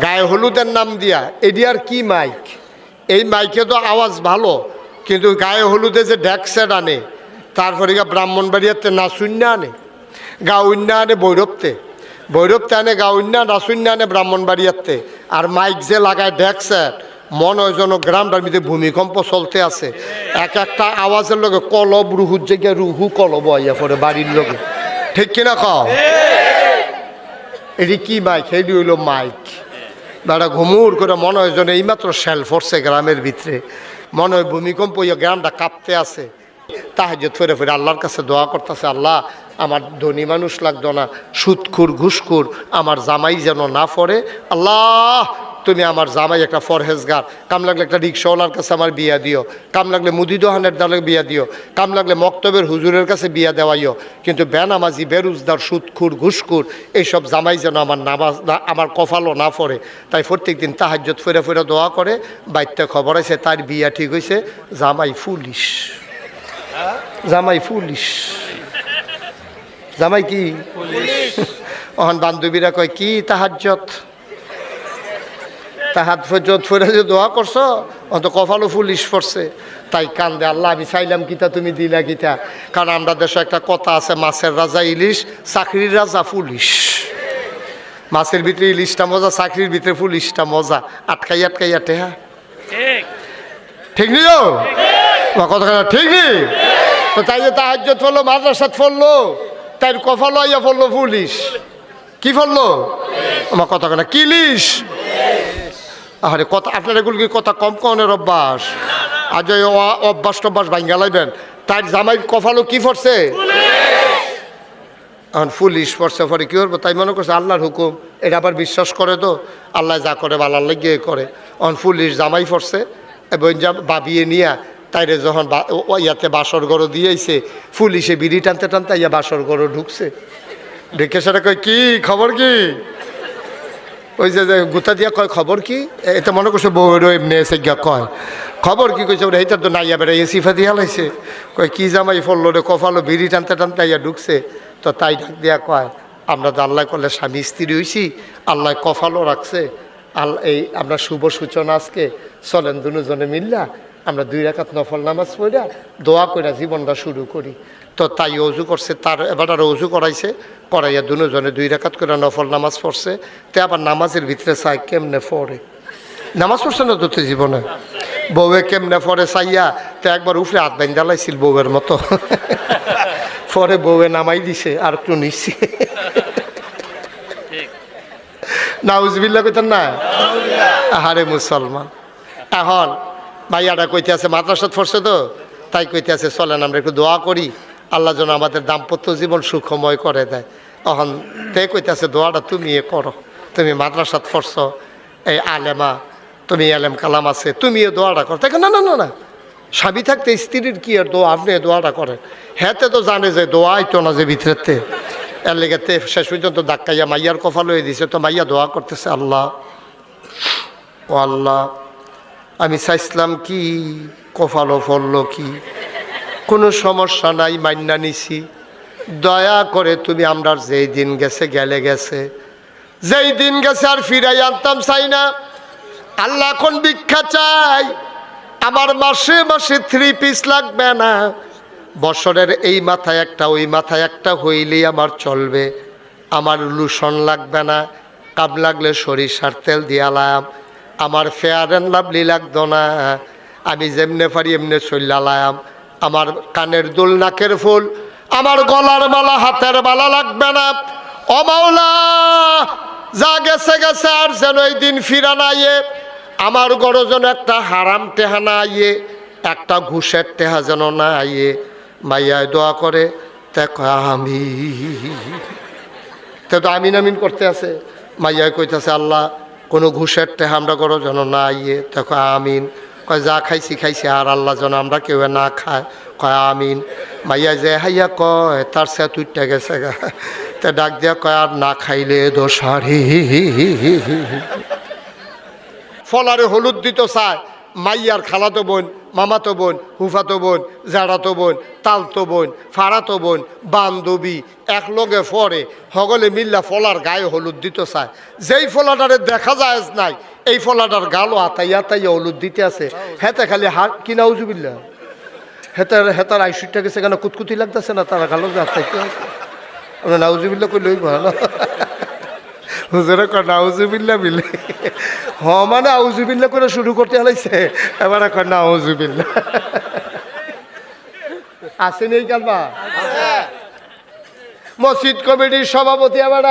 গায়ে হলুদের নাম দিয়া। এটি আর কি মাইক? এই মাইকে তো আওয়াজ ভালো কিন্তু গায়ে হলুদে যে ড্যাকসেট আনে তারপরে গা ব্রাহ্মণবাড়িয়াতে নাচুন্যা আনে গাউন্যা আনে ভৈরবতে। ভৈরবতে আনে গাউন্যা নাচুন্যা আনে ব্রাহ্মণবাড়িয়াতে। আর মাইক যে লাগায় ড্যাকসেট মনে হয় যেন গ্রামটার ভিতরে ভূমিকম্প চলতে আছে। এক একটা আওয়াজের লগে কলব রুহুর জায়গায় রুহু কলব আইয়া পড়ে বাড়ির লগে। ঠিক কিনা খাও এটি কি মাইক? এটি হইল মাইক। দাদা ঘুমুর করে মনে হয় যেন এইমাত্র শ্যাল ফরছে গ্রামের ভিতরে। মনে হয় ভূমিকম্প ইয়ে গ্রামটা কাঁপতে আছে। তাহাজত ফেরে ফেরে আল্লাহর কাছে দোয়া করতেছে, আল্লাহ, আমার ধনী মানুষ লাগতো না, সুৎখুর ঘুসখুর আমার জামাই যেন না ফরে আল্লাহ তুমি আমার জামাই একটা ফরহেজগার। কাম লাগলে একটা রিক্সাওয়ালার কাছে আমার বিয়া দিও। কাম লাগলে মুদি দোহানের দালে বিয়া দিও। কাম লাগলে মক্তবের হুজুরের কাছে বিয়া দেওয়াইও। কিন্তু বেনামাজি বেরুজদার সুদখুর ঘুষখুর এইসব জামাই যেন আমার নামাজ না আমার কফালও না পড়ে। তাই প্রত্যেক দিন তাহাজ্জত ফেরে ফেরে দোয়া করে বাইতে খবর আছে তার বিয়া ঠিক হয়েছে জামাই ফুলিশ। জামাই ফুলিশ। জামাই কি? অহন বান্ধবীরা কয় কি তাহাজ্জত তাহাত ফজত ফরে যে দোয়া করছ অন্ত কপালও ফুলিশ পড়ছে। তাই কান্দে আল্লাহ আমি চাইলাম কিতা তুমি দিলা কিতা কারণ আমরা দেশে একটা কথা আছে মাছের রাজা ইলিশ চাকরির রাজা পুলিশ মাছের ভিতরে ইলিশটা মজা চাকরির ভিতরে পুলিশটা মজা। আটকাই আটকাই আটে হ্যাঁ। ঠিক। নি তো? কথা ঠিক নি? তো তাই যে তাহাজ্জত ফললো মাদ্রাসাত ফললো তাই কফালো আইয়া ফললো পুলিশ কি ফললো? আমার কথা কেনা কিলিশ আরে কথা আপনার এগুলো কি কথা কম কনের অভ্যাস আজ ওই অভ্যাস টভ্যাস ভাঙ্গা লাইবেন তার জামাই কফালো কি ফরছে? এখন পুলিশ পড়ছে পরে কি করব? তাই মনে করছে আল্লাহর হুকুম। এটা আবার বিশ্বাস করে তো আল্লাহ যা করে বালার লাগিয়ে করে। অন পুলিশ জামাই পড়ছে এবং যা বাবিয়ে নিয়া তাইরে যখন বা- ইয়াতে বাসর গড়ো দিয়েছে পুলিশে বিড়ি টানতে টানতে ইয়া বাসর গড়ো ঢুকছে। ঢুকে সেটা কয় কি খবর কি? ওই যে গুতা দিয়া কয় খবর কি? এটা মনে করছে বউয়েরও এমনি গিয়া কয়। খবর কি কইছে ওরা এইটা তো নাইয়া বেড়া এ সিফা দিয়া লাইছে কয়, কি জামাই ফললো রে কফালো বিড়ি টানতে টানতে আইয়া ঢুকছে। তো তাই ডাক দিয়া কয়, আমরা তো আল্লাহ করলে স্বামী স্ত্রী হইছি, আল্লাহ কফালও রাখছে। আল্লাহ এই আমরা শুভ সূচনা আজকে, চলেন দুজনে মিল্লা আমরা দুই রাকাত নফল নামাজ পড়া দোয়া কইরা জীবনটা শুরু করি। তো তাই অজু করছে তার এবার আর অজু করাইছে করাইয়া দুজনে দুই রাকাত করে নফল নামাজ পড়ছে। তে আবার নামাজের ভিতরে চাই কেমনে পড়ে? নামাজ পড়ছে না তোতে জীবনে? বউয়ে কেমনে পড়ে চাইয়া? তো একবার উফরে হাত বাইন জ্বালাইছিল বউয়ের মতো। পরে বউয়ে নামাই দিছে আর একটু নিচ্ছে নাউজবিল্লা কইতেন না? আহারে মুসলমান। এখন ভাইয়াটা কইতে আছে মাদ্রাসাত পড়ছে তো? তাই কইতে আছে চলেন আমরা একটু দোয়া করি। আল্লাহ যেন আমাদের দাম্পত্য জীবন সুখময় করে দেয়। তখন তে কইতে আছে দোয়াটা তুমি এ করো। তুমি মাদ্রাসাত পড়ছ, এই আলেমা, তুমি আলেম কালাম আছে, তুমি এ দোয়াটা করো। তাই না না না না। স্বামী থাকতে স্ত্রীর কি আর দোয়া? আপনি দোয়াটা করেন। হ্যাঁতে তো জানে যে দোয়াই তো না যে ভিতরেতে এর লেগেতে শেষ পর্যন্ত ধাক্কাইয়া মাইয়ার কফাল হয়ে দিছে। তো মাইয়া দোয়া করতেছে, আল্লাহ, ও আল্লাহ আমি চাইছিলাম কি কফালো ফললো কি? কোনো সমস্যা নাই মান্না নিছি। দয়া করে তুমি আমরা যেই দিন গেছে, গেলে গেছে। যেই দিন গেছে আর ফিরাই আনতাম, চাই না। আল্লাহ এখন ভিক্ষা চাই। আমার মাসে মাসে থ্রি পিস লাগবে না। বছরের এই মাথায় একটা, ওই মাথায় একটা, হইলেই আমার চলবে। আমার লুসন লাগবে না। কাম লাগলে সরিষার তেল দিয়ালাম। আমার ফেয়ার অ্যান্ড লাভলি লাগতো না। আমি যেমনে পারি এমনি চল্লালাম আমার কানের দুল নাকের ফুল, আমার গলার মালা হাতের মালা লাগবে না। অমাওলা যা গেছে গেছে আর যেন এই দিন ফিরা নাইয়ে আমার গড় যেন একটা হারাম টেহা না আইয়ে একটা ঘুষের টেহা যেন না আইয়ে মাইয়ায় দোয়া করে আমি। তো আমিন আমিন করতে আছে। মাইয়ায় কইতেছে, আল্লাহ কোনো ঘুষের টেহা আমরা করো যেন না ইয়ে দেখো, আমিন। কয়, যা খাইছি খাইছি, আর আল্লাহ যেন আমরা কেউ না খায়। কয়, আমিন। মাইয়া যে হাইয়া কয়, তার সে তুইটা গেছে গা। তে ডাক দিয়া কয়, আর না খাইলে দোষার হি হি হি হি হি হি। ফলারে হলুদ দিত চায়, মাইয়ার খালাতো বোন। মামাতো বোন, হুফাতো বোন, জাড়াতো বোন, তালতো বোন, ফাড়াতো বোন, বান্ধবী এক লগে ফরে, হগলে মিল্লা ফলার গায়ে হলুদ দিত চায়। যেই ফলাটারে দেখা যায় নাই, এই ফলাটার গালও আতাইয়া আতাইয়া হলুদ দিতে আছে। হেতে খালি হাত কিনা উজুবিল্লা হেতার হেতার আইসুটটা গেছে কেন কুতকুতি লাগতেছে না? তারা গালো আতাইতে আছে। নাউজুবিল্লা কই লই ভালো হুজুরে কয় নাউজুবিল্লা বিলে হ মানে আউজুবিল্লা করে শুরু করতে হালাইছে। এবারে কয় নাউজুবিল্লা আসেনি এই কালবা মসজিদ কমিটির সভাপতি এবার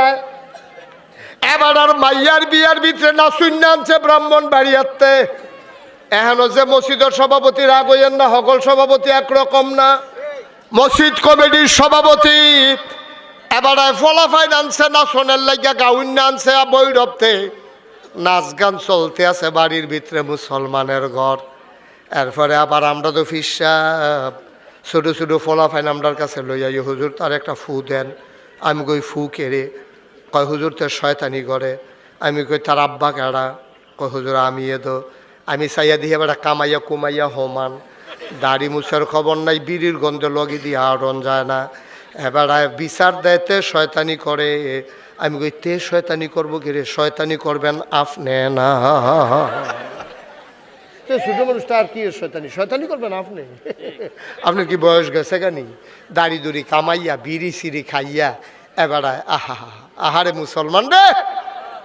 এবার আর মাইয়ার বিয়ার ভিতরে না শূন্য আনছে ব্রাহ্মণ বাড়িয়াতে। এখনও যে মসজিদের সভাপতি রাগ হইয়েন না সকল সভাপতি একরকম না। মসজিদ কমিটির সভাপতি এবারে ফলাফাইন আনছে না সোনের লাগিয়া গাউন আনছে বৈরবতে। নাচ গান চলতে আছে বাড়ির ভিতরে মুসলমানের ঘর। এরপরে আবার আমরা তো ফিসাব। ছোটো ছোটো ফলাফাইন আমরার কাছে লই আই হুজুর তার একটা ফু দেন। আমি কই, ফু কেড়ে কয়, হুজুর তার শয়তানি করে। আমি কই, তার আব্বা কেড়া? কয়, হুজুর আমি এ তো আমি চাইয়া দিয়ে এবার কামাইয়া কুমাইয়া হমান। দাড়ি মুছার খবর নাই, বিড়ির গন্ধে লগি দিয়ে আড়ন যায় না। এবার বিচার দেয়তে শয়তানি করে। আমি কই তে শয়তানি করব কি রে? শয়তানি করবেন আপনি না। ছোটো মানুষটা আর কি শয়তানি? শয়তানি করবেন আপনি? আপনার কি বয়স গেছে গানি দাড়ি দুড়ি কামাইয়া বিড়ি সিড়ি খাইয়া এবার আহা আহারে মুসলমান রে!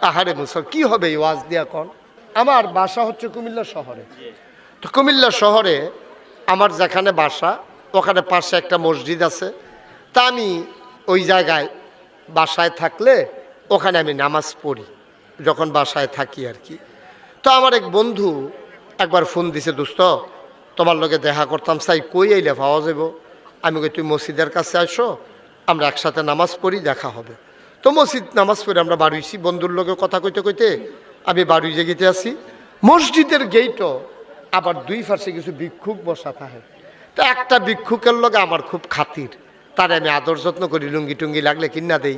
আহারে মুসল কি হবে এই ওয়াজ দিয়া কন? আমার বাসা হচ্ছে কুমিল্লা শহরে। তো কুমিল্লা শহরে আমার যেখানে বাসা ওখানে পাশে একটা মসজিদ আছে। তা আমি ওই জায়গায় বাসায় থাকলে ওখানে আমি নামাজ পড়ি, যখন বাসায় থাকি আর কি। তো আমার এক বন্ধু একবার ফোন দিছে, দোস্ত, তোমার লোকে দেখা করতাম চাই কই আইলে পাওয়া যাব আমি কই, তুই মসজিদের কাছে আসো আমরা একসাথে নামাজ পড়ি, দেখা হবে। তো মসজিদ নামাজ পড়ে আমরা বাড়িছি বন্ধুর লোকে কথা কইতে কইতে আমি বাড়ি জেগেতে আসি মসজিদের গেইটও আবার দুই পাশে কিছু ভিক্ষুক বসা থাকে। তো একটা ভিক্ষুকের লগে আমার খুব খাতির। তার আমি আদর যত্ন করি, লুঙ্গি টুঙ্গি লাগলে কিনা দেই,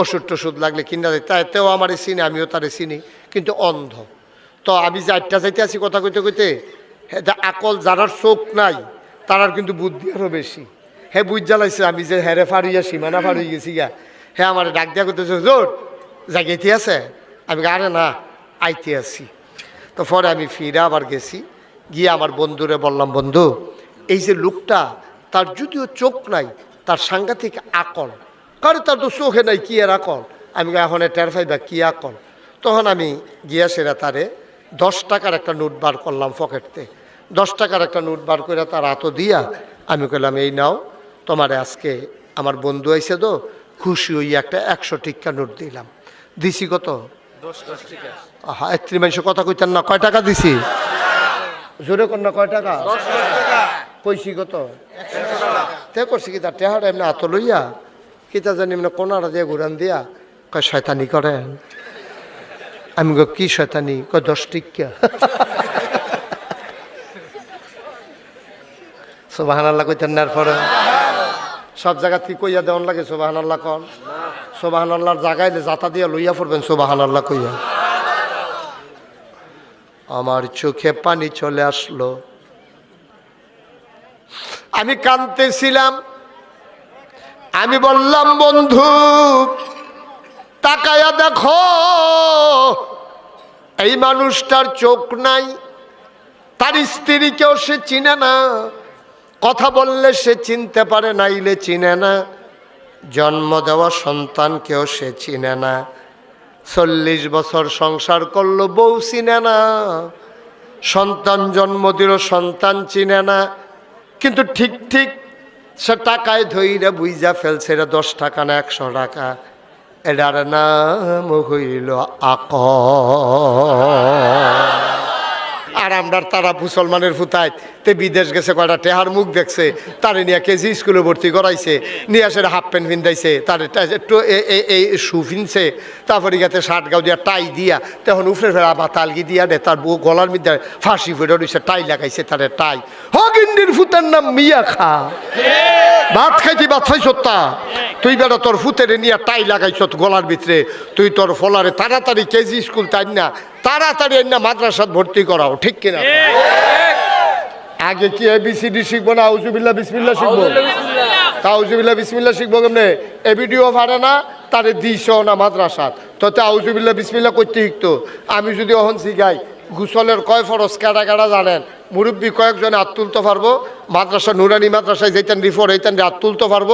ওষুধ টষুধ লাগলে কিনা দেয় তাই তেও আমারে চিনি, আমিও তারে চিনি, কিন্তু অন্ধ। তো আমি যে আটটা যাইতে আছি কথা কইতে কইতে আকল যারার চোখ নাই তারার কিন্তু বুদ্ধি আরও বেশি। হে বুঝ জ্বালাইছে, আমি যে হেরে ফাড়ুইয়া সীমানা ফাড়ুই গেছি গা। হে আমার ডাক দিয়া করতেছে জোর জাগাইতে আছে? আমি আরে না, আইতে আছি। তো পরে আমি ফিরে আবার গেছি, গিয়ে আমার বন্ধুরে বললাম, বন্ধু, এই যে লোকটা, তার যদিও চোখ নাই তার সাংঘাতিক আকল। কারণ তার তো চোখে নাই কি আর আকল? আমি এখন টের পাইবা কি আকল? তখন আমি গিয়া সেরা তারে দশ টাকার একটা নোট বার করলাম পকেটতে। দশ টাকার একটা নোট বার করে তার হাতও দিয়া আমি কইলাম এই নাও তোমারে আজকে আমার বন্ধু আইসে তো খুশি হইয়া একটা একশো টিক্কা নোট দিলাম। দিছি কত? হ্যাঁ একত্রিশ মানুষ কথা কইতেন না কয় টাকা দিছি? জোরে কর না কয় টাকা? কইছি কত? তে করছি কি তার টেহারা এমনি হাত লইয়া কিতা জানি এমনি কোনারা দিয়ে ঘুরান দিয়া, কয় শয়তানি করেন আমি গো কি শয়তানি কয় দশ টিকা সোবাহান আল্লাহ কইতেন না পরে সব জায়গা থেকে কইয়া দেওয়ান লাগে সোবাহান আল্লাহ কন। সোবাহান আল্লাহর জাগাইলে জাতা দিয়া লইয়া পড়বেন সোবাহান আল্লাহ কইয়া। আমার চোখে পানি চলে আসলো। আমি কাঁদতেছিলাম। আমি বললাম, বন্ধু, তাকায়া দেখো, এই মানুষটার চোখ নাই, তার স্ত্রীকেও সে চিনে না। কথা বললে সে চিনতে পারে, নাইলে চিনে না। জন্ম দেওয়া সন্তানকেও সে চিনে না। চল্লিশ বছর সংসার করল, বউ চিনে না। সন্তান জন্ম দিল, সন্তান চিনে না। কিন্তু ঠিক ঠিক সে টাকায় ধইরে বুঝা ফেলছে রে দশ টাকা না একশো টাকা। এটার নাম হইল আক আর আমরা তারা মুসলমানের ফুতায় তে বিদেশ গেছে, কয়টা টেহার মুখ দেখছে, তারে নিয়ে কেজি স্কুলে ভর্তি করাইছে, নিয়ে আসে হাফ প্যান্ট পিন্ধাইছে, তারে এই শু ফিনছে, তারপরে গেছে শার্ট গাও দিয়া টাই দিয়া, তখন উফরে ফেরা বা তালগি দিয়া দে তার বউ গলার মধ্যে ফাঁসি ফেটে রয়েছে টাই লাগাইছে তারে টাই। হগিন্দির ফুতার নাম মিয়া খা। ভাত খাইতি ভাত খাইছ তা তুই বেটা তোর ফুতের নিয়ে টাই লাগাইছ গলার ভিতরে, তুই তোর ফলারে তাড়াতাড়ি কেজি স্কুল তাই না তাড়াতাড়ি এনে মাদ্রাসাত ভর্তি করাও ঠিক কিনা? আগে কি এবিসিডি শিখব না আউজুবিল্লা বিসমিল্লা শিখব? তাউজুবিল্লা বিসমিল্লা শিখব কেমনে? এ ভাড়া না তারে দিস না মাদ্রাসাত। তো তা আউজুবিল্লা বিসমিল্লা করতে শিখতো। আমি যদি অহন শিখাই গুসলের কয় ফরস কেডা কেডা জানেন? মুরব্বী কয়েকজনে হাত তুলতে পারব। মাদ্রাসা, নুরানি মাদ্রাসায় যেতেন রিফোর এইতেন হাত তুলতে পারব।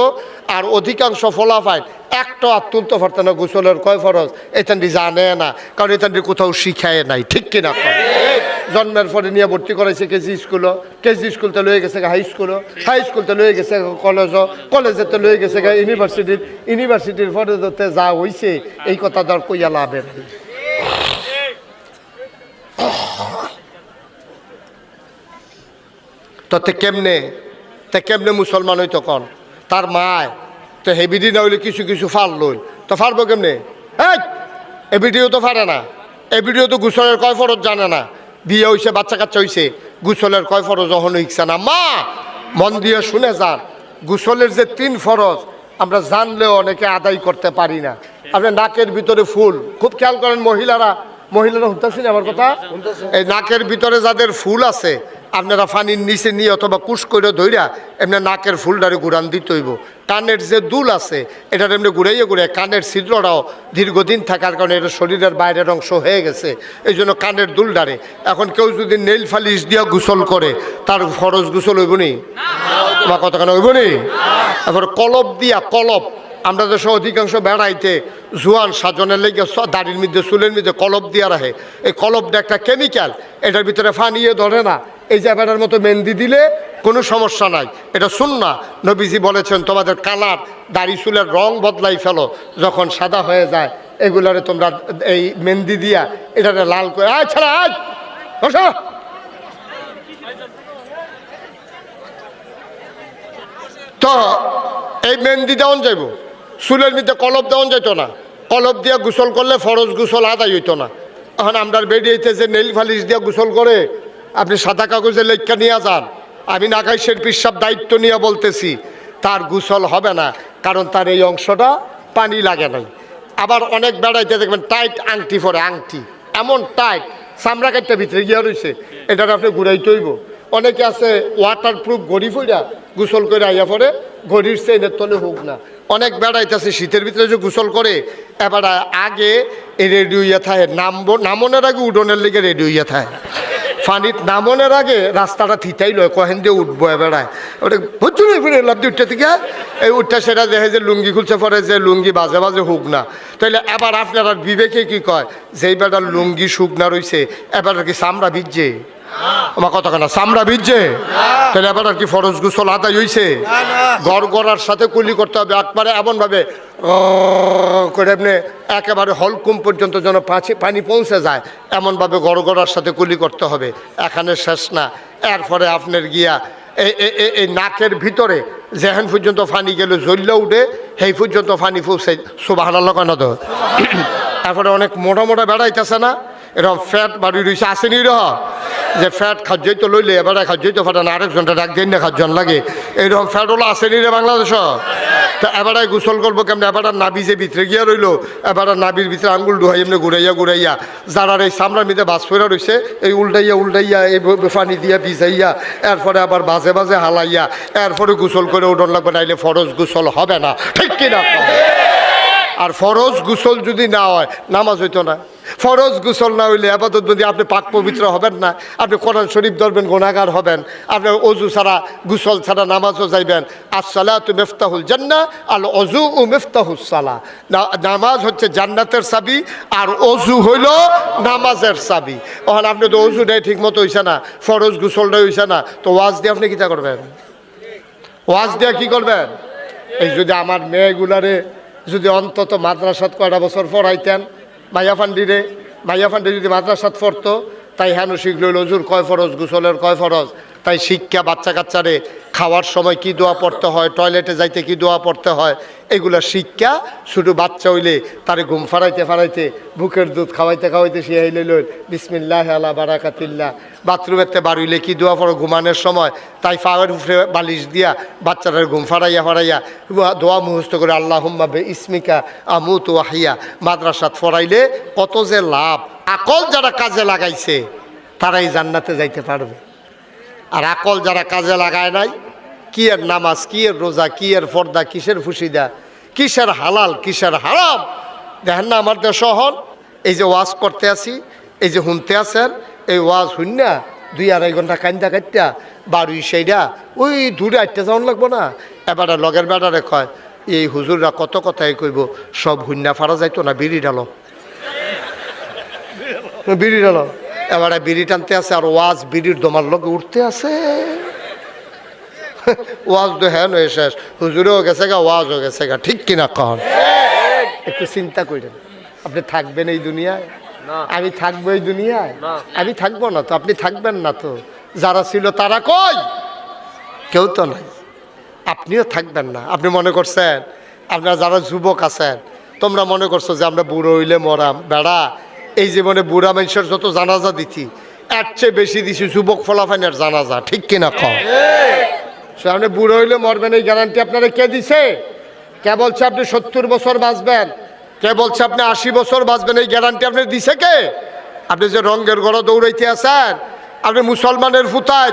আর অধিকাংশ ফলাফাইন একটা হাত তুলতে পারতো না গুসলের কয় ফরস এতেনটি জানে না, কারণ এতেনটি কোথাও শিখায় নাই। ঠিক কিনা? জন্মের পরে নিয়ে ভর্তি করাইছে কেজি স্কুলও। কেজি স্কুলতে লয়ে গেছে হাই স্কুলও হাই স্কুলতে লয়ে গেছে কলেজও কলেজেতে লয়ে গেছে ইউনিভার্সিটির ইউনিভার্সিটির যাতে যা হইছে, এই কথা দর কইয়া লাভের। তো তে কেমনে? তে কেমনে মুসলমান হইতো কন? তার মায়, তো হেবিডি না হইলে কিছু কিছু ফাল লইল। তো ফারবো কেমনে? এই, এ ভিডিও তো ফারে না। এ ভিডিও তো গুসলের কয় ফরজ জানে না। বিয়ে হইছে, বাচ্চা কাচ্চা হইছে। গুসলের কয় ফরজ যখন হইছে না। মা, মন দিয়ে শুনে যান। গুসলের যে তিন ফরজ, আমরা জানলেও অনেকে আদায় করতে পারি না। আপনার নাকের ভিতরে ফুল। খুব খেয়াল করেন মহিলারা মহিলারা শুনতেছেন আমার কথা, এই নাকের ভিতরে যাদের ফুল আছে, আপনারা পানির নিচে নিয়ে অথবা কুশ করে ধইরা এমনি নাকের ফুলটারে ঘুরান দিতে হইব। কানের যে দুল আছে, এটার এমনি ঘুরাইয়ে ঘুরে কানের ছিদ্রটাও দীর্ঘদিন থাকার কারণে এটা শরীরের বাইরের অংশ হয়ে গেছে এই জন্য কানের দুল দুলডারে এখন কেউ যদি নেইল ফালিশ দিয়া গোসল করে, তার ফরজ গোসল হইব নি? তোমার কতক্ষণ হইব নি? এখন কলব দিয়া কলব আমরা দেশে অধিকাংশ বেড়াইতে জোয়ান সাজনের লেগে দাড়ির মধ্যে, চুলের মধ্যে কলব দিয়া রাখে। এই কলবটা একটা কেমিক্যাল এটার ভিতরে ফানিয়ে ধরে না। এই জায়গাটার মতো মেহেন্দি দিলে কোনো সমস্যা নাই। এটা শুন না নবীজি বলেছেন, তোমাদের কালার, দাড়ি, চুলের রং বদলাই ফেলো। যখন সাদা হয়ে যায়, এগুলারে তোমরা এই মেহেন্দি দিয়া এটারে লাল করে আয় ছাড়া, আয়! তো এই মেহেন্দি দেওয়ান যাইব? চুলের মধ্যে কলব দেওয়ান যেত না। কলব দিয়া গোসল করলে ফরজ গোসল আদায় হইতো না। এখন আমরা বেরিয়েছে যে নেল ফালিশ দিয়া গোসল করে আপনি সাদা কাগজে লেখা নিয়ে যান। আমি নাগাইশের পিসাব দায়িত্ব নিয়ে বলতেছি, তার গোসল হবে না, কারণ তার এই অংশটা পানি লাগে নাই। আবার অনেক বেড়াইতে দেখবেন, টাইট আংটি পরে, আংটি, এমন টাইট, চামড়া কাটটা ভিতরে গিয়া রয়েছে এটা আপনি ঘুরাই হইব। অনেকে আছে ওয়াটার প্রুফ ঘড়ি ফুইরা গোসল করে আইয়া পরে, ঘড়ির চেইনের তলে হোক না। অনেক বেড়াইতেছে, শীতের ভিতরে যে গোসল করে, এবার আগে এই রেডি হইয়া থাকে নামবো নামনের আগে উডনের লেগে রেডি হইয়া থাকে ফানিত নামনের আগে রাস্তাটা থিতাই লয়, কহেন দিয়ে উঠবো এবারায় ওটা না ফিরে লাভ উঠতে থেকে, এই উঠতে সেটা দেখে যে লুঙ্গি খুলছে পরে যে লুঙ্গি বাজে বাজে হুক না। তাহলে এবার আপনার বিবেকে কি কয়, যেই বেটার লুঙ্গি শুকনা রইছে, এবার কি চামড়া ভিজছে? আমার কথা কেনা চামড়া ভিজছে? তাহলে এবার আর কি ফরজ গুসল আদায় হইছে? গড় গড়ার সাথে কুলি করতে হবে একবারে এমনভাবে করে এমনি একেবারে হলকুম পর্যন্ত যেন পাছি পানি পৌঁছে যায় এমনভাবে গড় গড়ার সাথে কুলি করতে হবে। এখানে শেষ না। এরপরে আপনার গিয়া এই নাকের ভিতরে যেখান পর্যন্ত ফানি গেলে জ্বললে উঠে সেই পর্যন্ত ফানি পৌঁছে সুবাহ কেন তো? এরপরে অনেক মোটা মোটা বেড়াইতেছে না? এরকম ফ্যাট বাড়ি রয়েছে আসেনি রহ যে ফ্যাট খাদ্যই তো লইলে, এবারে খাদ্যই তো ফাটান, আরেকজনটা ডাক দিন না খাদ্যন লাগে। এইরকম ফ্যাট হলো আসেনি রে বাংলাদেশ? তা এবারে গোসল করব কেমন? এবার নাবি যে ভিতরে গিয়া রইল, এবার আর নাবির ভিতরে আঙ্গুল ডুহাই এমনি ঘুরাইয়া ঘুরাইয়া, যারা এই সামরার মধ্যে বাস ফেরা রয়েছে এই উল্টাইয়া উল্টাইয়া, এই পানি দিয়া ভিজাইয়া, এরপরে আবার বাজে বাজে হালাইয়া, এরপরে গোসল করে উঠন লাগবে, নাইলে ফরজ গোসল হবে না। ঠিক কিনা? আর ফরজ গোসল যদি না হয়, নামাজ হইতো না। ফরজ গুসল না হইলে আপাতত যদি আপনি পাক পবিত্র হবেন না, আপনি কোরআন শরীফ ধরবেন গোনাগার হবেন, আপনি অজু ছাড়া, গুসল ছাড়া নামাজও যাইবেন। আসসালা তু মেফতাহুল জান্না আল অজু ও মেফতাহুল সালা নামাজ হচ্ছে জান্নাতের চাবি, আর অজু হইল নামাজের চাবি। ওখানে আপনি তো অজুটাই ঠিক মতো হইছে না, ফরজ গোসলটাই হইছে না, তো ওয়াজ দিয়ে আপনি কিতা করবেন? ওয়াজ দিয়ে কি করবেন? এই যদি আমার মেয়েগুলারে যদি অন্তত মাদ্রাসাত কয়টা বছর পড়াইতেন মাইয়া ফান্ডিরে, মাইয়া ফান্ডি যদি মাদ্রাসাত পড়তো, তাই হেন শিখলো লজুর কয় ফরজ, গুসলের কয় ফরজ? তাই শিক্ষা বাচ্চা কাচ্চারে খাওয়ার সময় কি দোয়া পড়তে হয়, টয়লেটে যাইতে কি দোয়া পড়তে হয়, এগুলা শিক্ষা শুধু বাচ্চা হইলে তারে ঘুম ফাড়াইতে ফারাইতে বুকের দুধ খাওয়াইতে খাওয়াইতে সে লইল বিসমিল্লাহ আলা বারাকাতিল্লাহ। বাথরুমেতে বাড়িলে কি দোয়া পড়ো ঘুমানোর সময়? তাই ফাওয়ার উপরে বালিশ দিয়া বাচ্চাটার ঘুম ফাড়াইয়া ফারাইয়া দোয়া মুহস্ত করে আল্লাহ হুম্মাবে ইসমিকা আমুত ওয়াহিয়া। মাদ্রাসাত ফরাইলে কত যে লাভ, আকল যারা কাজে লাগাইছে, তারাই জান্নাতে যাইতে পারবে। আর আকল যারা কাজে লাগায় নাই, কি এর নামাজ, কি এর রোজা, কি এর ফর্দা, কিসের ফুসিদা, কিসের হালাল, কিসের হারাম? দেখেন না আমার দেশ হন, এই যে ওয়াজ করতে আসি এই যে শুনতে আছেন, এই ওয়াজ শুননা দুই আড়াই ঘণ্টা কান্দা কাটটা বাড়ি সেইটা ওই দূরে আটটা যাওয়ান লাগবো না। এবারে লগের বেড়ারে কয়, এই হুজুররা কত কথাই কইব, সব হুন্না ফারা যাইতো না, বিড়ি ডালো বিড়ি ডালো এবারে বিড়ি টানতে আছে আর ওয়াজ বিড়ির দমার লগে উঠতে আছে। ওয়াজ তো হ্যাঁ নয় শেষ। হুজুরেও গেছে গা ওয়াজও গেছে গা ঠিক কিনা কন? একটু চিন্তা করেন আপনি থাকবেন এই দুনিয়ায়? আমি থাকব এই দুনিয়ায়? আমি থাকব না তো আপনি থাকবেন না তো। যারা ছিল তারা কই? কেউ তো নাই। আপনিও থাকবেন না। আপনি মনে করছেন? আপনারা যারা যুবক আছেন তোমরা মনে করছ যে আমরা বুড়ো হইলে মরাম। বেড়া এই জীবনে বুড়া মানুষের যত জানাজা দিছি এর চেয়ে বেশি দিছি যুবক ফলাফাইনের জানাজা ঠিক কিনা কম সে আপনি বুড়ো হইলে মরবেন এই গ্যারান্টি আপনারা কে দিছে? কে বলছে আপনি সত্তর বছর বাঁচবেন? কে বলছে আপনি আশি বছর বাঁচবেন এই গ্যারান্টি আপনি দিছে কে? আপনি যে রঙ্গের গড় দৌড়াইতে আছেন আপনি মুসলমানের ফুতায়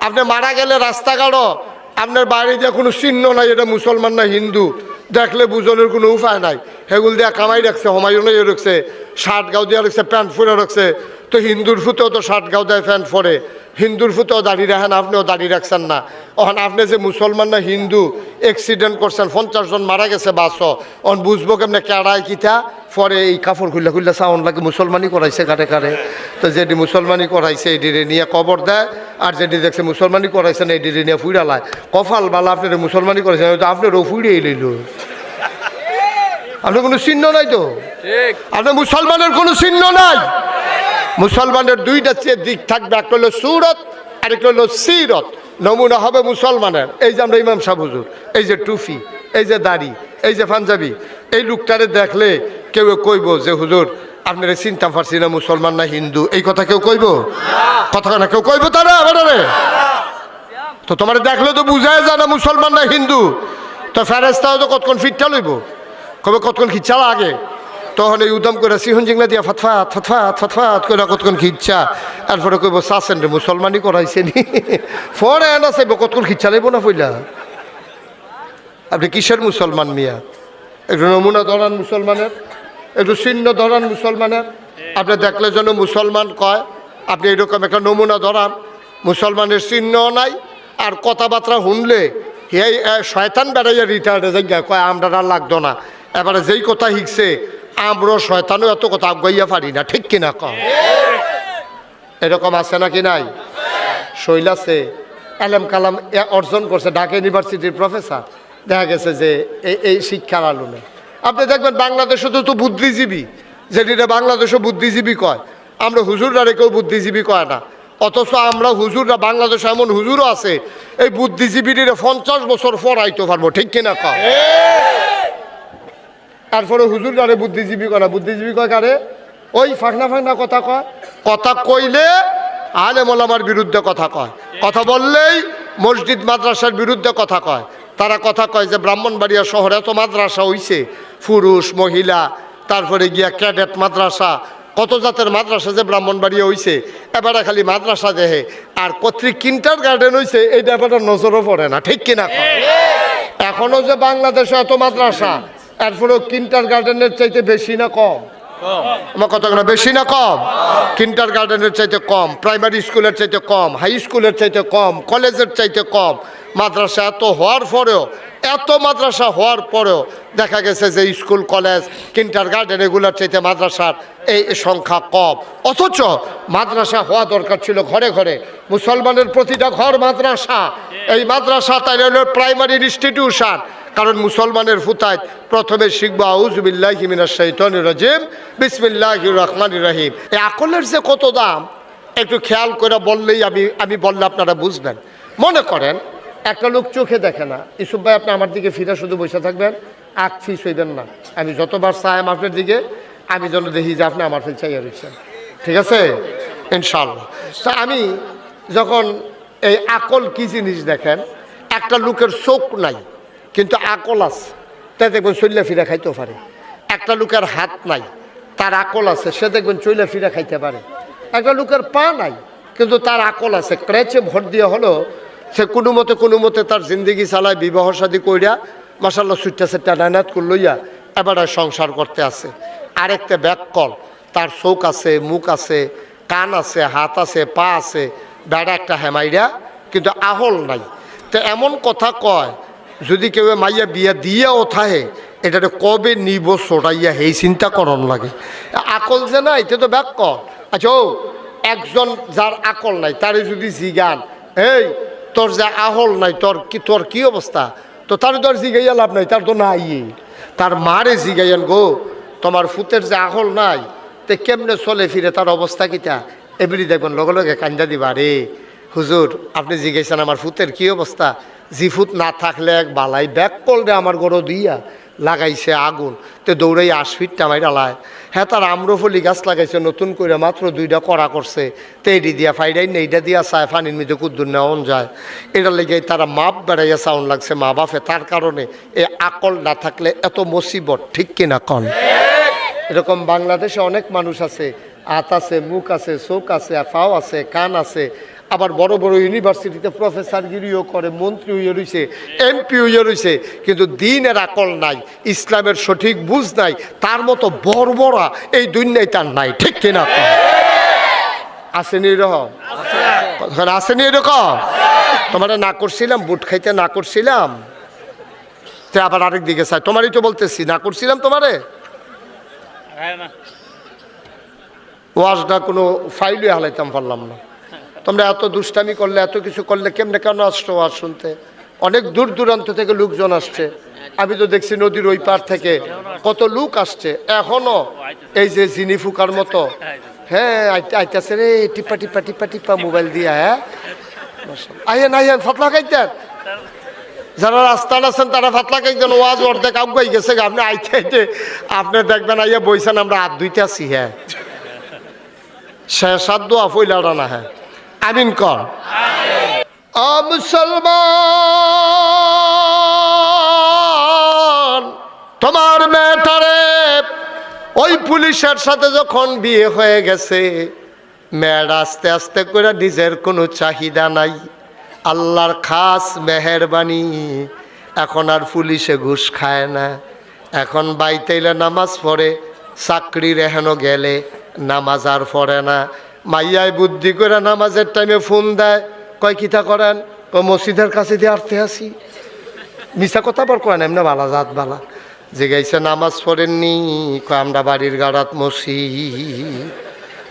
আপনি মারা গেলে রাস্তাঘাটও আপনার বাড়ি দিয়ে কোনো চিহ্ন নাই এটা মুসলমান না হিন্দু দেখলে বুঝনের কোনো উপায় নাই। হেগুল দিয়া কামাই রাখছে, হমায়ুনে রাখছে শার্ট গাও দিয়া রাখছে, প্যান্ট ফুরে রাখছে। তো হিন্দুর ফুতেও তো শার্ট গাও দেয় প্যান্ট ফরে হিন্দুর ফুতেও দাঁড়িয়ে রাখেন, আপনিও দাঁড়িয়ে রাখছেন না। ওখান আপনি যে মুসলমান না, হিন্দু অ্যাক্সিডেন্ট করছেন, পঞ্চাশ জন মারা গেছে বাস। অন বুঝব কেমনে কেড়াই কিতা? পরে এই কাপড় খুললে খুললে সাউন্ড লাগে, মুসলমানই করাইছে কাটে কাটে তো যেটি মুসলমানই করাইছে এডিরে নিয়ে কবর দেয়, আর যেটি দেখছে মুসলমানই করাইছে না এডিরে নিয়ে ফুইরালায় কফাল বালা আপনার মুসলমানই করাইছে আপনারও ফুইরেই লইল। আপনার কোনো চিহ্ন নাই তো? আপনার মুসলমানের কোনো চিহ্ন নাই? মুসলমানের দুইটা দিক থাকবে একটা হলো সুরত আর একটা হলো সিরত। নমুনা হবে মুসলমানের। এই যে আমরা ইমাম সাহ হুজুর এই যে টুফি এই যে দাড়ি এই যে পাঞ্জাবি এই লোকটারে দেখলে কেউ কইব যে হুজুর আপনারা চিন্তা পারছি না মুসলমান না হিন্দু। এই কথা কেউ কইব? কথা না কেউ কইব তারা আবারে তো তোমার দেখলে তো বুঝায় যায় না মুসলমান না হিন্দু। তো ফেরেস্তাও তো কতক্ষণ ফিটটা লইব? কবে কতক্ষণ খিচ্ছা লাগে? তখন এই উদম করে সিহন জিংলা দিয়া ফতফাত ফতফাত ফতফাত করে কতক্ষণ খিচ্ছা? তারপরে কইব চাচ্ছেন রে মুসলমানই করাইছে নি? ফরে এনা চাইব কতক্ষণ খিচ্ছা লাইব না পইলা? আপনি কিসের মুসলমান মিয়া? একটু নমুনা ধরান মুসলমানের একটু চিহ্ন ধরান মুসলমানের। আপনি দেখলে যেন মুসলমান কয় আপনি এরকম একটা নমুনা ধরান মুসলমানের চিহ্ন নাই আর কথাবার্তা শুনলে এ, শয়তান বেড়াইয়া রিটায়ার্ডে যাই কয় আমরা লাগতো না। এবারে যেই কথা শিখছে আমরা শয়তানও এত কথা আগাইয়া পারি না, ঠিক কিনা কম এরকম আছে নাকি নাই? শৈল আছে এলএম কালাম অর্জন করছে ঢাকা ইউনিভার্সিটির প্রফেসর। দেখা গেছে যে এই শিক্ষার আলোনে। আপনি দেখবেন বাংলাদেশে তো তো বুদ্ধিজীবী যেটিতে বাংলাদেশও বুদ্ধিজীবী কয়। আমরা হুজুররা কেউ বুদ্ধিজীবী কয় না। অথচ আমরা হুজুররা, বাংলাদেশে এমন হুজুরও আছে, এই বুদ্ধিজীবীরা পঞ্চাশ বছর পড়াইতে পারব, ঠিক কিনা কয় তারপরে হুজুর কারে বুদ্ধিজীবী না? বুদ্ধিজীবী কয় কারে? ওই ফাঁকনা ফাঁকনা কথা কয়। কথা কইলে আলে মোলামার বিরুদ্ধে কথা কয়। কথা বললেই মসজিদ মাদ্রাসার বিরুদ্ধে কথা কয়। তারা কথা কয় যে ব্রাহ্মণবাড়িয়া শহরে এত মাদ্রাসা হইছে। পুরুষ, মহিলা, তারপরে গিয়া ক্যাডেট মাদ্রাসা। কত জাতের মাদ্রাসা যে ব্রাহ্মণবাড়িয়া হইছে। এবারে খালি মাদ্রাসা দেহে। আর কর্তৃক কিন্টার গার্ডেন হইছে এইটা এবারে নজরও পড়ে না। ঠিক কিনা কয়? এখনও যে বাংলাদেশে এত মাদ্রাসা এরপরেও কিন্টার গার্ডেনের চাইতে বেশি না কম? আমার কথা না বেশি না কম? কিন্টার গার্ডেনের চাইতে কম প্রাইমারি স্কুলের চাইতে কম হাই স্কুলের চাইতে কম কলেজের চাইতে কম মাদ্রাসা এত হওয়ার পরেও এত মাদ্রাসা হওয়ার পরেও দেখা গেছে যে স্কুল কলেজ কিন্টার গার্ডেন এগুলোর চাইতে মাদ্রাসার এই সংখ্যা কম। অথচ মাদ্রাসা হওয়া দরকার ছিল ঘরে ঘরে। মুসলমানের প্রতিটা ঘর মাদ্রাসা। এই মাদ্রাসা তাই হলো প্রাইমারি ইনস্টিটিউশন কারণ মুসলমানের ফুতায় প্রথমে শিখব আউজবিল্লাহ বিসমিল্লাহ রহমান রহিম। এই আকলের যে কত দাম, একটু খেয়াল করে বললেই আমি আমি বললে আপনারা বুঝবেন। মনে করেন, একটা লোক চোখে দেখে না। ইসুফ ভাই, আপনি আমার দিকে ফিরে শুধু বসে থাকবেন, আখ ফিস হইবেন না। আমি যতবার চাই আপনার দিকে, আমি যেন দেখি যে আপনি আমার ফিল চাইয়া রয়েছেন। ঠিক আছে? ইনশাল্লাহ তা আমি যখন এই আকল কি জিনিস দেখেন, একটা লোকের চোখ নাই। কিন্তু আকল আছে। তাই দেখবেন চল্লা ফিরা খাইতেও পারে। একটা লোকের হাত নাই, তার আকল আছে, সে দেখবেন চল্লা ফিরা খাইতে পারে। একটা লোকের পা নাই, কিন্তু তার আকল আছে। ক্রেচে ভোট দিয়ে হলো, সে কোনো মতে কোনো মতে তার জিন্দগি চালায়, বিবাহ শাদী কইরা মাসাল্লাহ সুইটা সেটা নানাত করলইয়া এবার সংসার করতে আছে। আরেকটা ব্যাককল তার চোখ আছে, মুখ আছে, কান আছে, হাত আছে, পা আছে, বেড়া একটা হেমাইরা, কিন্তু আহল নাই। তো এমন কথা কয় যদি কেউ মাইয়া বিয়া দিয়াও থাহে এটাতে কবে নিব সরাইয়া সেই চিন্তা করন লাগে। আকল যে নাই এটা তো ব্যাক আচ্ছা ও, একজন যার আকল নাই, তারে যদি জিগান, এই, তোর যে আহল নাই, তোর কি তোর কি অবস্থা? তো তার তোর জিগাইয়া লাভ নাই, তার তো নাই তার মারে জিগাইয়ান, গো, তোমার ফুতের যে আহল নাই, তে কেমনে চলে ফিরে? তার অবস্থা কিটা এমনি দেখবেন, লগে লগে কান্দা দিবা রে হুজুর, আপনি জিজ্ঞাসেন আমার ফুতের কি অবস্থা? জিফুত না থাকলে এক বালাই ব্যাক করলে আমার গরো দিয়া লাগাইছে আগুন। তে দৌড়াই আশ ফিট টামাই ডালায় হ্যাঁ তার আম্রফলি গাছ লাগাইছে, নতুন করে মাত্র দুইটা করা করছে। তে এডি দিয়া ফাইডাই নেইটা দিয়া চায়, ফানির মধ্যে কুদ্দুর নেওয়ান যায়। এটা লেগে তারা মাপ বেড়াইয়া সাউন্ড লাগছে, মা বাপে। তার কারণে এ আকল না থাকলে এত মুসিবত, ঠিক কিনা কন? এরকম বাংলাদেশে অনেক মানুষ আছে হাত আছে, মুখ আছে, চোখ আছে পাও আছে, কান আছে। আবার বড় বড় ইউনিভার্সিটিতে প্রফেসরগিরিও করে মন্ত্রী হইয়া রয়েছে এমপি হইয়া রয়েছে কিন্তু দিনের আকল নাই ইসলামের সঠিক বুঝ নাই তার মতো বড় এই দুনিয়ায় তার নাই ঠিক কিনা? আসেনি এরকম আসেনি এরকম? তোমার না করছিলাম বুট খাইতে না করছিলাম। তো আবার আরেক দিকে চাই তোমারই তো বলতেছি না করছিলাম তোমারে? ওয়াজটা কোনো ফাইলই হালাইতাম পারলাম না। তোমরা এত দুষ্টামি করলে, এত কিছু করলে কেমনে কেন আসছো ওয়াজ শুনতে? অনেক দূর দূরান্ত থেকে লোকজন আসছে। আমি তো দেখছি নদীর ওই পার থেকে কত লোক আসছে। এখনও এই যে জিনি ফুকার মতো। হ্যাঁ আইতাছে রে, টিপা টিপা টিপা টিপা মোবাইল দিয়া হ্যাঁ? আইয়েন আইয়েন, ফাতলা খাইতেন। যারা রাস্তায় আছেন, তারা ফাতলা খাইতেন। ওয়াজ অর্ধেক আগুয়াই গেছে। আপনি আইতে আইতে, আপনি দেখবেন আইয়া বইছেন, আমরা হাত ধুইতে আছি হ্যাঁ। শেষ হাত দোয়া ফইলাটা না হ্যাঁ। আমিন কর। মুসলমান, তোমার মেয়েটারে ওই পুলিশের সাথে যখন বিয়ে হয়ে গেছে, মেয়ের আস্তে আস্তে করে নিজের কোনো চাহিদা নাই। আল্লাহর খাস মেহরবানি, এখন আর পুলিশে ঘুষ খায় না। এখন বাইতেইলে নামাজ পড়ে, চাকরির এহেনো গেলে নামাজ আর পড়ে না। মাইয়ায় বুদ্ধি করে নামাজের টাইমে ফোন দেয়, কয় কিতা করেন? ও মসজিদের কাছে দিয়ে আরতে আসি। মিশা কথা বর কয় না, এমনি বালা জাত বালা। যে জিগাইছে, নামাজ পড়েননি। কয়, আমরা বাড়ির গাড়াত মসি।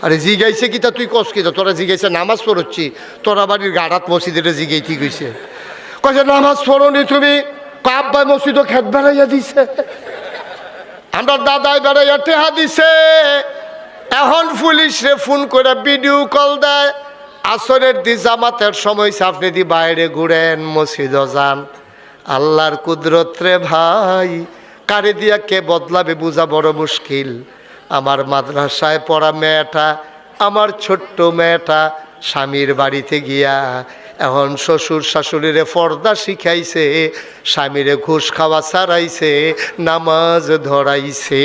আরে জি জিগাইছে কিতা তুই কস কিতা তোরা জিগাইছে, নামাজ পড়ছি তোরা বাড়ির গাড়াত মসজিদের জিগাই কি গইছে কয়েছে নামাজ পড়নি তুমি? কাব্বাই মসজিদও খেত বেড়াইয়া দিছে। আমরা দাদাই বেড়াইয়া টেহা দিছে। এখন পুলিশে ফোন করে ভিডিও কল দেয়। আসরের দি জামাতের সময় আপনি দি বাইরে ঘুরেন, মসজিদ যান। আল্লাহর কুদরত রে ভাই, কারে দিয়া কে বদলাবে বোঝা বড় মুশকিল। আমার মাদ্রাসায় পড়া মেয়েটা, আমার ছোট্ট মেয়েটা স্বামীর বাড়িতে গিয়া এখন শ্বশুর শাশুড়িরে পর্দা শিখাইছে, স্বামীরে ঘুষ খাওয়া ছাড়াইছে, নামাজ ধরাইছে।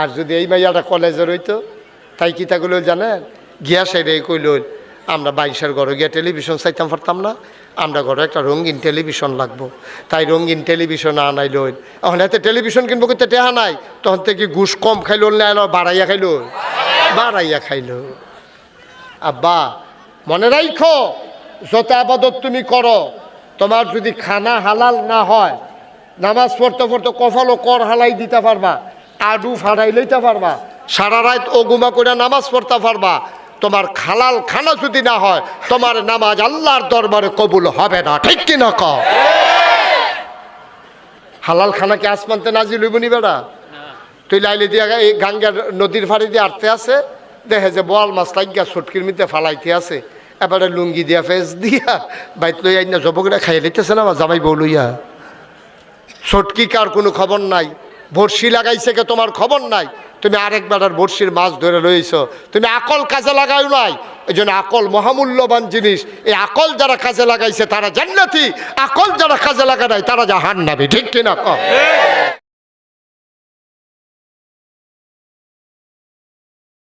আর যদি এই মাইয়াটা কলেজে রইতো, তাই কি তাগুলো জানেন? গিয়া সাইডে কইল, আমরা বাইশের ঘরে গিয়া টেলিভিশন চাইতাম, পারতাম না। আমরা ঘরে একটা রঙিন টেলিভিশন লাগবো। তাই রঙিন টেলিভিশন আনাই লইল। এখন এতে টেলিভিশন কিনবো কিন্তু টেহা নাই। তখন থেকে ঘুষ কম খাইলো, না বাড়াইয়া খাইলো? বাড়াইয়া খাইলো। আব্বা, মনে রাখো যত আবাদত তুমি করো, তোমার যদি খানা হালাল না হয়, নামাজ পড়তে পড়তে কফালো কর হালাই দিতে পারবা। আডু ফাড়াই লইতে পারবা। সারা রাত ওগুমা করে নামাজ পড়তে পারবা। তোমার খালাল খানা যদি না হয়, তোমার নামাজ আল্লাহর দরবারে কবুল হবে না। ঠিক কি না কও? হালাল খানা কি আসমানতে নাজিল হইব নি বেড়া? তুই লাইলে দিয়া এই গাঙ্গার নদীর ফাড়ি দিয়ে আটতে আছে, দেখে যে বল মাছ লাগিয়া ছটকির মধ্যে ফালাইতে আছে। এবারে লুঙ্গি দিয়া, ফেস দিয়া, বাইত লইয়া জবকরা খাইয়ে লইতেছে না আমার জামাই বউ লইয়া। ছটকি কার কোনো খবর নাই। বড়শি লাগাইছে কে, তোমার খবর নাই? তুমি আরেক বেড়ার বর্ষির মাছ ধরে রয়েছ। তুমি আকল কাজে লাগাও নাই। এই জন্য আকল মহামূল্যবান জিনিস। এই আকল যারা কাজে লাগাইছে, তারা জান্নাতি। আকল যারা কাজে লাগা নাই, তারা জাহান নাবি ঠিক কিনা কম